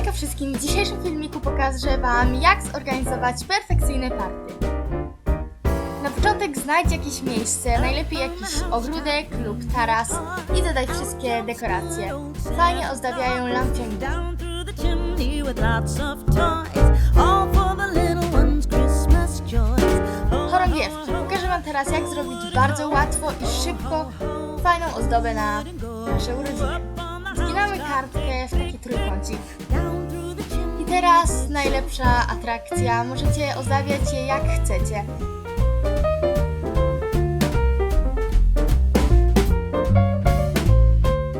Hejka wszystkim! W dzisiejszym filmiku pokażę Wam, jak zorganizować perfekcyjne party. Na początek znajdź jakieś miejsce, najlepiej jakiś ogródek lub taras i dodaj wszystkie dekoracje. Fajnie ozdabiają. Oh, Chorągiewki. Pokażę Wam teraz, jak zrobić bardzo łatwo i szybko fajną ozdobę na nasze urodziny. Zginamy kartkę w taki trójkącik. I teraz najlepsza atrakcja. Możecie ozdabiać je jak chcecie.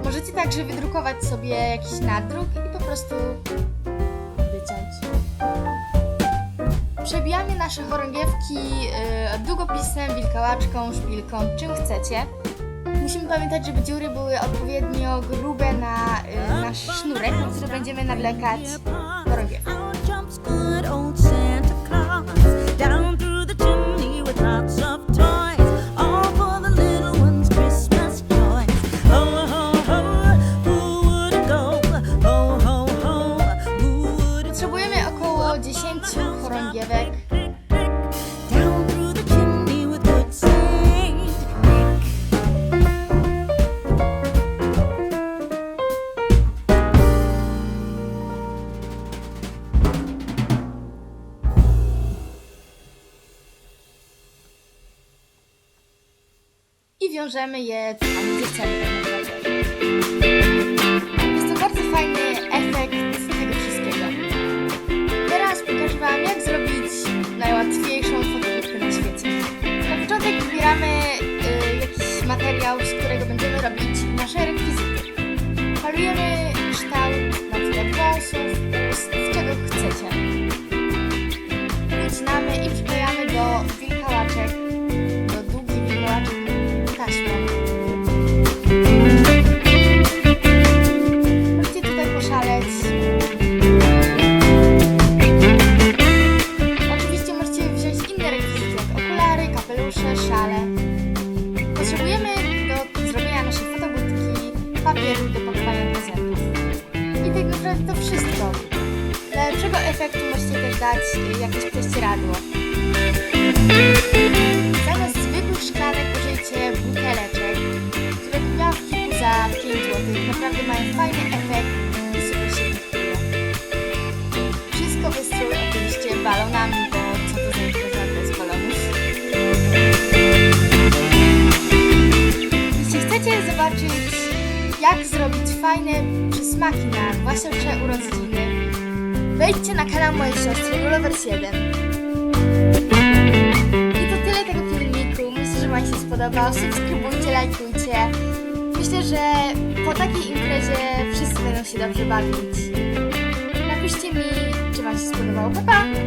Możecie także wydrukować sobie jakiś nadruk i po prostu wyciąć. Przebijamy nasze chorągiewki y, długopisem, wilkałaczką, szpilką, czym chcecie. Musimy pamiętać, żeby dziury były odpowiednio grube na y, nasz sznurek, na który będziemy nawlekać chorągiewkę. Out jumps good old i wiążemy je tak naprawdę. Jest to bardzo fajny efekt tego wszystkiego. Teraz pokażę Wam, jak zrobić najłatwiejszą fotografkę na świecie. Na początek wybieramy y, jakiś materiał, z którego będziemy robić nasze rekwizyty. Malujemy kształt na przykład włosów, taśmą. Możecie tutaj poszaleć. Oczywiście możecie wziąć inne rekwizyty, jak okulary, kapelusze, szale. Potrzebujemy do zrobienia naszej fotobudki papieru do pakowania prezentów. I tak naprawdę to wszystko. Dla lepszego efektu możecie też dać y, jakieś prześcieradło. Za 5 zł. Naprawdę mają fajny efekt i super się pachnie. Wszystko wystrój oczywiście balonami, bo co to za impreza bez balonów. Jeśli chcecie zobaczyć, jak zrobić fajne przysmaki na wasze urodziny, wejdźcie na kanał mojej siostry Rulovers 1. I to tyle tego filmiku. Myślę, że Wam się spodobał. Subskrybujcie, lajkujcie. Myślę, że po takiej imprezie wszyscy będą się dobrze bawić. Napiszcie mi, czy Wam się spodobało. Pa, pa!